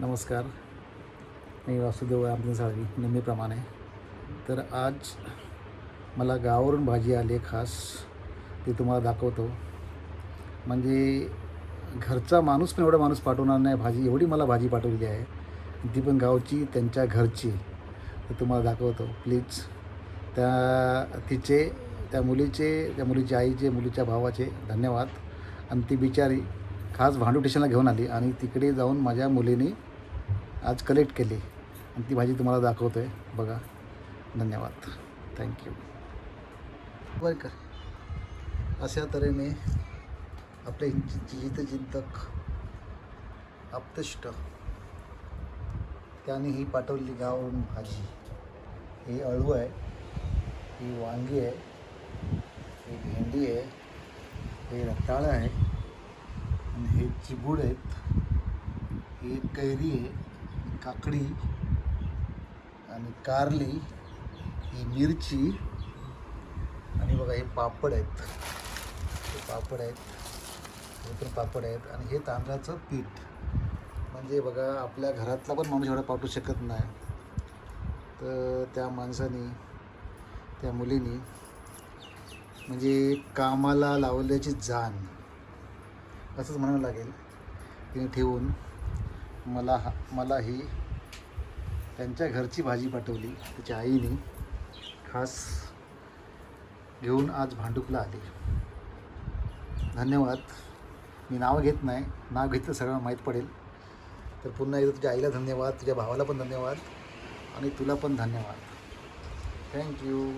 नमस्कार. मी वासुदेव रामचंद्र साळवी नेहमीप्रमाणे. तर आज मला गावावरून भाजी आली आहे खास ती तुम्हाला दाखवतो. म्हणजे घरचा माणूस पण एवढा माणूस पाठवणार नाही भाजी एवढी मला भाजी पाठवलेली आहे. ती पण गावची त्यांच्या घरची. तर तुम्हाला दाखवतो प्लीज त्या तिचे त्या मुलीचे त्या मुलीच्या आईचे मुलीच्या भावाचे धन्यवाद. आणि ती बिचारी खास भांडू स्टेशनला घेऊन आली आणि तिकडे जाऊन माझ्या मुलीने आज कलेक्ट केली. आणि ती भाजी तुम्हाला दाखवतो आहे बघा. धन्यवाद. थँक्यू बरं कर अशा तऱ्हेने आपले जितचिंतक आप्तष्ट त्याने ही पाठवली गावावरून भाजी. ही अळू आहे. ही वांगी आहे. ही भेंडी आहे. हे रताळं आहे. आणि हे चिबूड आहेत. ही कैरी आहे काकडी आणि कारली ही मिरची आणि बघा हे पापड आहेत. हे पापड आहेत. हे पण पापड आहेत आणि हे तांदळाचं पीठ. म्हणजे बघा आपल्या घरातला पण माणूस एवढा पाठवू शकत नाही. तर त्या माणसाने त्या मुलीने म्हणजे कामाला लावल्याची जाण. असंच म्हणावं लागेल. तिने ठेवून मला हा मला ही त्यांच्या घरची भाजी पाठवली. त्याच्या आईने खास घेऊन आज भांडुपला आली. धन्यवाद. मी नाव घेत नाही. नाव घेतलं सगळं माहीत पडेल. तर पुन्हा एकदा तुझ्या आईला धन्यवाद. तुझ्या भावाला पण धन्यवाद. आणि तुला पण धन्यवाद. थँक्यू